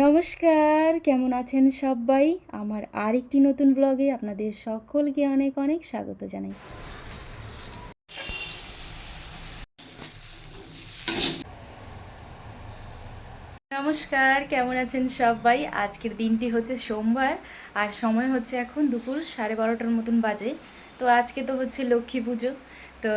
নমস্কার, কেমন আছেন সবাই? আমার আরেকটি নতুন ব্লগে আপনাদের সকলকে অনেক অনেক স্বাগত জানাই। নমস্কার, কেমন আছেন সবাই? আজকের দিনটি হচ্ছে সোমবার, আর সময় হচ্ছে এখন দুপুর সাড়ে বারোটার মতন বাজে। তো আজকে তো হচ্ছে লক্ষ্মী পুজো। তো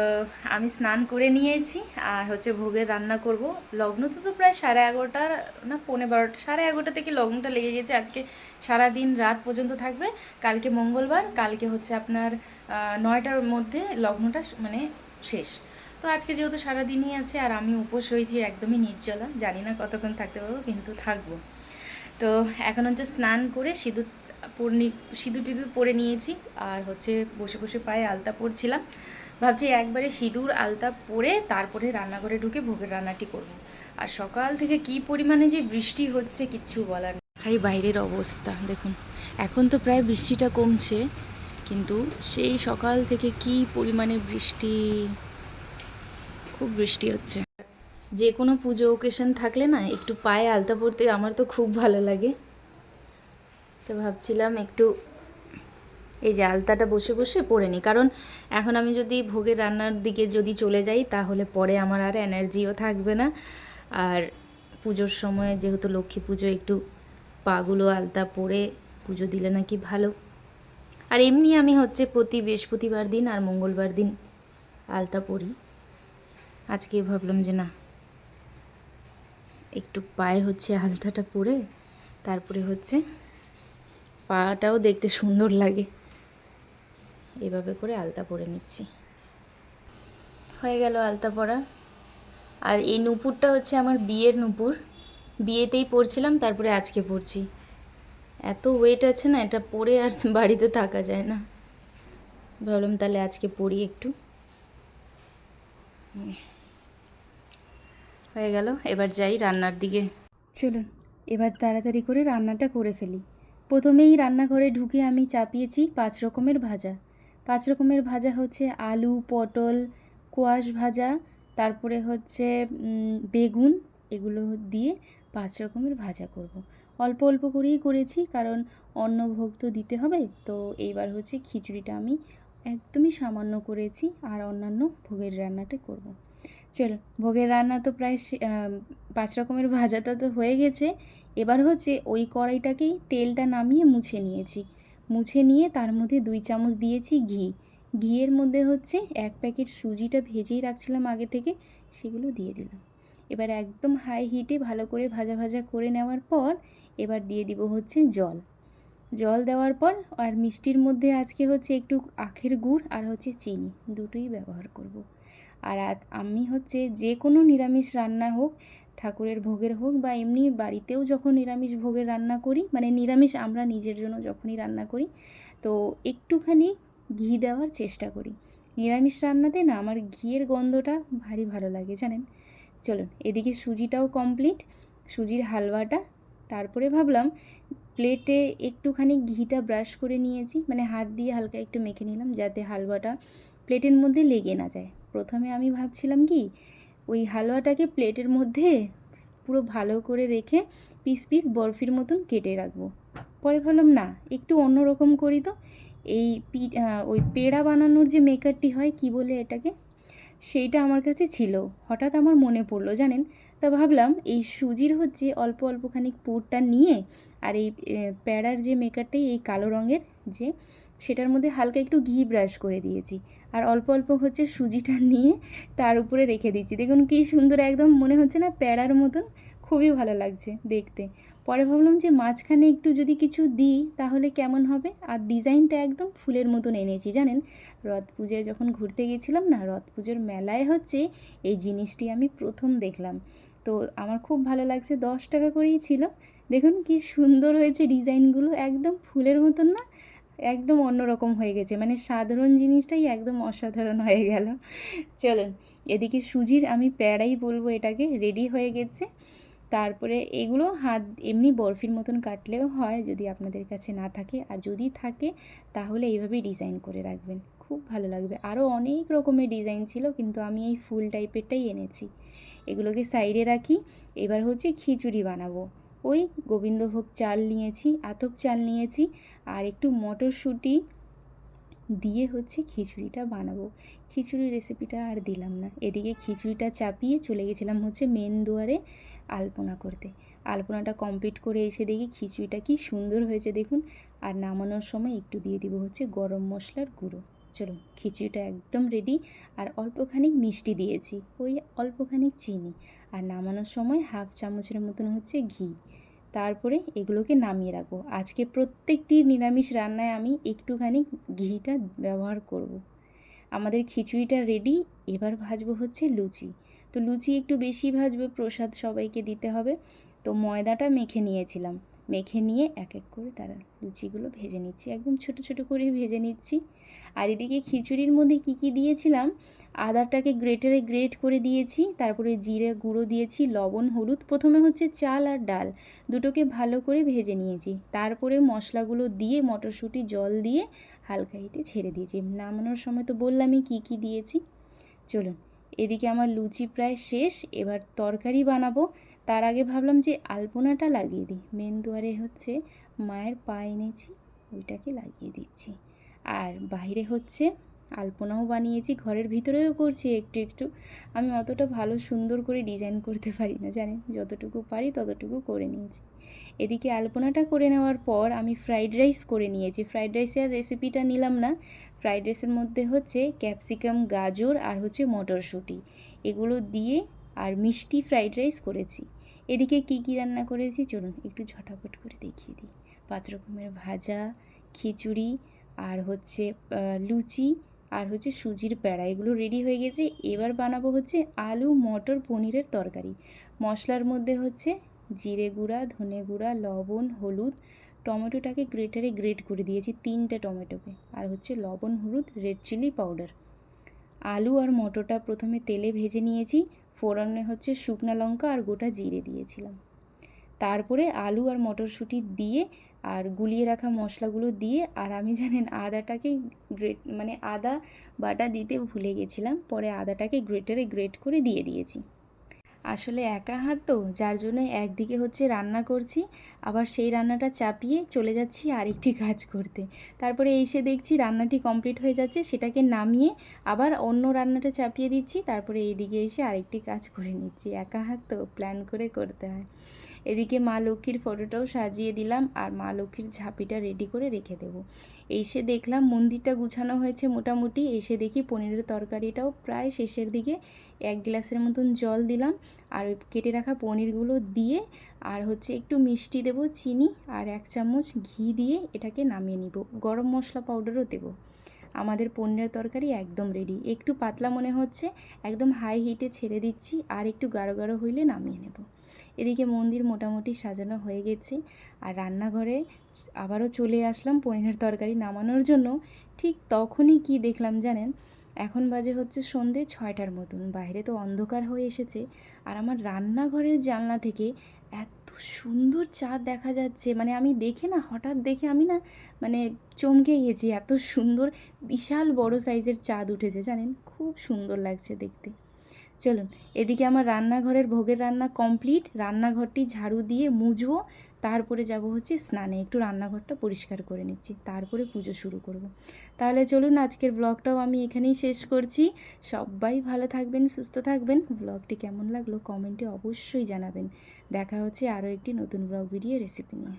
আমি স্নান করে নিয়েছি, আর হচ্ছে ভোগের রান্না করব। লগ্ন তো তো প্রায় সাড়ে এগারোটা, না পৌনে বারোটা, সাড়ে এগারোটা থেকে লগ্নটা লেগে গেছে। আজকে সারা দিন রাত পর্যন্ত থাকবে। কালকে মঙ্গলবার, কালকে হচ্ছে আপনার নয়টার মধ্যে লগ্নটা মানে শেষ। তো আজকে যেহেতু সারাদিনই আছে, আর আমি উপোস হয়েছি, একদমই নির্জলা। জানি না কতক্ষণ থাকতে পারব, কিন্তু থাকব। তো এখন হচ্ছে স্নান করে সিঁদুর পরে সিঁদুর টিঁদুর পরে নিয়েছি, আর হচ্ছে বসে বসে পায়ে আলতা পরছিলাম। ভাবছি একবারে সিঁদুর আলতা পরে তারপরে রান্নাঘরে ঢুকে ভোগের রান্নাটি করব। আর সকাল থেকে কি পরিমাণে যে বৃষ্টি হচ্ছে কিচ্ছু বলার নেই। খাই বাইরের অবস্থা দেখুন। এখন তো প্রায় বৃষ্টিটা কমছে কিন্তু সেই সকাল থেকে কি পরিমাণে বৃষ্টি খুব বৃষ্টি হচ্ছে। যে কোনো পুজো ওকেশন থাকলে না একটু পায়ে আলতা পরতে আমার তো খুব ভালো লাগে। তো ভাবছিলাম একটু এই যে আলতাটা বসে বসে পরে নিই কারণ এখন আমি যদি ভোগের রান্নার দিকে যদি চলে যাই, তাহলে পরে আমার আর এনার্জিও থাকবে না। আর পুজোর সময় যেহেতু লক্ষ্মী পুজো একটু পাগুলো, আলতা পরে পুজো দিলে নাকি ভালো। আর এমনি আমি হচ্ছে প্রতি বৃহস্পতিবার দিন আর মঙ্গলবার দিন আলতা পরি। আজকে ভাবলাম যে না, একটু পায়ে হচ্ছে আলতাটা পরে, তারপরে হচ্ছে পাটাও দেখতে সুন্দর লাগে। এভাবে করে আলতা পরে নিচ্ছি। হয়ে গেল আলতা পরা। আর এই নুপুরটা হচ্ছে আমার বিয়ের নুপুর। বিয়েতেই পরছিলাম, তারপরে আজকে পরছি। এত ওয়েট আছে না, এটা পরে আর বাড়িতে থাকা যায় না। ভাবলাম তাহলে আজকে পরি একটু। হয়ে গেল, এবার যাই রান্নার দিকে। চলুন, এবার তাড়াতাড়ি করে রান্নাটা করে ফেলি। প্রথমেই রান্নাঘরে ঢুকে আমি চাপিয়েছি পাঁচ রকমের ভাজা। পাঁচ রকমের ভাজা হচ্ছে আলু, পটল, কোয়াশ ভাজা, তারপরে হচ্ছে বেগুন, এগুলো দিয়ে পাঁচ রকমের ভাজা করব। অল্প অল্প করেই করেছি, কারণ অন্নভোগ তো দিতে হবে, তো এইবার হচ্ছে খিচুড়িটা আমি একদমই সামান্য করেছি, আর অন্যান্য ভোগের রান্নাটা করব। চলো, ভোগের রান্না তো প্রায় পাঁচ রকমের ভাজাটা তো হয়ে গেছে, এবার হচ্ছে ওই কড়াইটাকেই তেলটা নামিয়ে মুছে নিয়েছি মুছে নিয়ে তার মধ্যে দুই চামচ দিয়েছি ঘি। ঘিয়ের মধ্যে হচ্ছে এক প্যাকেট সুজিটা ভেজেই রাখছিলাম আগে থেকে, সেগুলো দিয়ে দিলাম। এবার একদম হাই হিটে ভালো করে ভাজা ভাজা করে নেওয়ার পর এবার দিয়ে দিব হচ্ছে জল। জল দেওয়ার পর আর মিষ্টির মধ্যে আজকে হচ্ছে একটু আখের গুড় আর হচ্ছে চিনি, দুটোই ব্যবহার করব। আর আমি হচ্ছে যে কোনো নিরামিষ রান্না হোক ঠাকুরের ভোগের হোক বা এমনি বাড়িতেও যখন নিরামিষ ভোগের রান্না করি মানে নিরামিষ আমরা নিজের জন্য যখনই রান্না করি, তো একটুখানি ঘি দেওয়ার চেষ্টা করি। নিরামিষ রান্নাতে না আমার ঘিয়ের গন্ধটা ভারী ভালো লাগে, জানেন? চলুন, এদিকে সুজিটাও কমপ্লিট সুজির হালুয়াটা তারপরে ভাবলাম প্লেটে একটুখানি ঘিটা ব্রাশ করে নিয়েছি মানে হাত দিয়ে হালকা একটু মেখে নিলাম, যাতে হালুয়াটা প্লেটের মধ্যে লেগে না যায়। প্রথমে আমি ভাবছিলাম কি ওই হালুয়াটাকে প্লেটের মধ্যে পুরো ভালো করে রেখে পিস পিস বরফির মতন কেটে রাখব। পরে ভাবলাম, না, একটু অন্যরকম করি তো। এই ওই পেড়া বানানোর যে মেকারটি হয়, কি বলে এটাকে? সেইটা আমার কাছে ছিল। হঠাৎ আমার মনে পড়ল, জানেন? তা ভাবলাম, এই সুজির হচ্ছে অল্প অল্পখানি পুরটা নিয়ে আর এই প্যাড়ার যে মেকারটাই এই কালো রঙের যে সেটার মধ্যে হালকা একটু ঘি ব্রাশ করে দিয়েছি। আর অল্প অল্প হচ্ছে সুজিটা নিয়ে তার উপরে রেখে দিচ্ছি। দেখুন কি সুন্দর একদম মনে হচ্ছে না প্যাড়ার মতন। খুবই ভালো লাগছে দেখতে। পরে ভাবলাম যে মাঝখানে একটু যদি কিছু দিই তাহলে কেমন হবে? আর ডিজাইনটা একদম ফুলের মতন এনেছি, জানেন? রথ পুজোয় যখন ঘুরতে গেছিলাম না, রথ পুজোর মেলায় হচ্ছে এই জিনিসটি আমি প্রথম দেখলাম। তো আমার খুব ভালো লাগছে, দশ টাকা করেই ছিল। দেখুন কি সুন্দর হয়েছে ডিজাইনগুলো। একদম ফুলের মতন না একদম অন্যরকম হয়ে গেছে। মানে সাধারণ জিনিসটাই একদম অসাধারণ হয়ে গেল। চলুন, এদিকে সুজির আমি প্যাড়াই বলব এটাকে রেডি হয়ে গেছে। তারপরে এগুলো হাত, এমনি বরফির মতন কাটলেও হয় যদি আপনাদের কাছে না থাকে। আর যদি থাকে, তাহলে এইভাবেই ডিজাইন করে রাখবেন। খুব ভালো লাগবে। আরও অনেক রকমের ডিজাইন ছিল, কিন্তু আমি এই ফুল টাইপেরটাই এনেছি। এগুলোকে সাইডে রাখি। এবার হচ্ছে খিচুড়ি বানাবো। ওই গোবিন্দভোগ চাল নিয়েছি, আতপ চাল নিয়েছি আর একটু মটরশুঁটি দিয়ে হচ্ছে খিচুড়িটা বানাবো। খিচুড়ির রেসিপিটা আর দিলাম না। এদিকে খিচুড়িটা চাপিয়ে চলে গেছিলাম হচ্ছে মেন দুয়ারে আলপনা করতে। আলপনাটা কমপ্লিট করে এসে দেখি খিচুড়িটা কি সুন্দর হয়েছে দেখুন। আর নামানোর সময় একটু দিয়ে দিব হচ্ছে গরম মশলার গুঁড়ো। চলুন খিচুড়িটা একদম রেডি আর অল্পখানিক মিষ্টি দিয়েছি, ওই অল্পখানিক চিনি আর নামানোর সময় হাফ চামচের মতন হচ্ছে ঘি। তারপরে এগুলোকে নামিয়ে রাখব। আজকে প্রত্যেকটি নিরামিষ রান্নায় আমি একটুখানি ঘিটা ব্যবহার করব। আমাদের খিচুড়িটা রেডি এবার ভাজবো হচ্ছে লুচি। তো লুচি একটু বেশি ভাজবে, প্রসাদ সবাইকে দিতে হবে। তো ময়দাটা মেখে নিয়েছিলাম। মেখে নিয়ে এক এক করে তারা লুচিগুলো ভেজে নিচ্ছি। একদম ছোট ছোট করে ভেজে নিচ্ছি। আর এদিকে খিচুড়ির মধ্যে কি কি দিয়েছিলাম? আদাটাকে গ্রেটারে গ্রেট করে দিয়েছি, তারপরে জিরে গুঁড়ো দিয়েছি, লবণ, হলুদ, প্রথমে হচ্ছে চাল আর ডাল। দুটোকে ভালো করে ভেজে নিয়েছি। তারপরে মশলাগুলো দিয়ে মটরশুঁটি, জল দিয়ে হালকা হিটে ছেড়ে দিয়েছি। নামানোর সময় তো বললামই কি কি দিয়েছি? চলুন। এদিকে আমার লুচি প্রায় শেষ, এবার তরকারি বানাবো। তার আগে ভাবলাম যে আলপনাটা লাগিয়ে দিই। মেন দুয়ারে হচ্ছে মায়ের পা এনেছি, ওইটাকে লাগিয়ে দিচ্ছি। আর বাইরে হচ্ছে আলপনাও বানিয়েছি, ঘরের ভিতরেও করছি একটু একটু। আমি অতটা ভালো সুন্দর করে ডিজাইন করতে পারি না, জানেন? যতটুকু পারি ততটুকু করে নিয়েছি। এদিকে আলপনাটা করে নেওয়ার পর আমি ফ্রাইড রাইস করে নিয়েছি। ফ্রাইড রাইসের রেসিপিটা নিলাম না। ফ্রাইড রাইসের মধ্যে হচ্ছে ক্যাপসিকাম গাজর আর হচ্ছে মটরশুঁটি। এগুলো দিয়ে আর মিষ্টি ফ্রাইড রাইস করেছি। এদিকে কি কি রান্না করেছি? চলুন একটু ঝটাপট করে দেখিয়ে দিই। পাঁচ রকমের ভাজা, খিচুড়ি আর হচ্ছে লুচি আর হচ্ছে সুজির প্যাড়া এগুলো রেডি হয়ে গেছে। এবার বানাবো হচ্ছে আলু, মটর, পনিরের তরকারি। মশলার মধ্যে হচ্ছে জিরে গুঁড়া, ধনে গুঁড়া, লবণ, হলুদ। টমেটোটাকে গ্রেটারে গ্রেট করে দিয়েছি তিনটে টমেটোকে। আর হচ্ছে লবণ, হলুদ রেড চিলি পাউডার আলু আর মটরটা প্রথমে তেলে ভেজে নিয়েছি। ফোড়নে হচ্ছে শুকনো লঙ্কা আর গোটা জিরে দিয়েছিলাম। তারপরে আলু আর মটরশুঁটি দিয়ে আর গুলিয়ে রাখা মশলাগুলো দিয়ে, আর আমি জানেন আদাটাকে গ্রেট মানে আদা বাটা দিতে ভুলে গেছিলাম, পরে আদাটাকে গ্রেটারে গ্রেট করে দিয়ে দিয়েছি। আসলে একা হাত তো, যার জন্য একদিকে হচ্ছে রান্না করছি, আবার সেই রান্নাটা চাপিয়ে চলে যাচ্ছি আরেকটি কাজ করতে। তারপরে এসে দেখছি রান্নাটি কমপ্লিট হয়ে যাচ্ছে, সেটাকে নামিয়ে আবার অন্য রান্নাটা চাপিয়ে দিচ্ছি, তারপরে এইদিকে এসে আরেকটি কাজ করে নিচ্ছি। একা হাত তো প্ল্যান করে করতে হয়। এদিকে মা লক্ষ্মীর ফটোটাও সাজিয়ে দিলাম আর মা লক্ষ্মীর ঝাঁপিটা রেডি করে রেখে দেবো। এসে দেখলাম মন্দিরটা গুছানো হয়েছে মোটামুটি। এসে দেখি পনিরের তরকারিটাও প্রায় শেষের দিকে। এক গ্লাসের মতন জল দিলাম আর ওই কেটে রাখা পনিরগুলো দিয়ে আর হচ্ছে একটু মিষ্টি দেবো, চিনি আর এক চামচ ঘি দিয়ে এটাকে নামিয়ে নিব। গরম মশলা পাউডারও দেবো। আমাদের পনিরের তরকারি একদম রেডি একটু পাতলা মনে হচ্ছে, একদম হাই হিটে ছেড়ে দিচ্ছি আর একটু গাঢ় গাঢ় হইলে নামিয়ে নেব। এদিকে মন্দির মোটামুটি সাজানো হয়ে গেছে। আর রান্নাঘরে আবারও চলে আসলাম পনিরের তরকারি নামানোর জন্য। ঠিক তখনই কি দেখলাম জানেন? এখন বাজে হচ্ছে সন্ধে ছয়টার মতন। বাইরে তো অন্ধকার হয়ে এসেছে। আর আমার রান্নাঘরের জানলা থেকে এত সুন্দর চাঁদ দেখা যাচ্ছে। মানে আমি দেখে না, হঠাৎ দেখে আমি না মানে চমকে গেছি। এত সুন্দর, বিশাল বড় সাইজের চাঁদ উঠেছে। জানেন? খুব সুন্দর লাগছে দেখতে। চলুন, এদিকে আমার রান্নাঘরের ভোগের রান্না কমপ্লিট রান্নাঘরটি ঝাড়ু দিয়ে মুজবো, তারপরে যাব হচ্ছে স্নানে। একটু রান্নাঘরটা পরিষ্কার করে নিচ্ছি, তারপরে পুজো শুরু করব। তাহলে চলুন, আজকের ব্লগটাও আমি এখানেই শেষ করছি। সবাই ভালো থাকবেন, সুস্থ থাকবেন। ব্লগটি কেমন লাগল কমেন্টে অবশ্যই জানাবেন। দেখা হচ্ছে আরও একটি নতুন ব্লগ ভিডিও রেসিপি নিয়ে।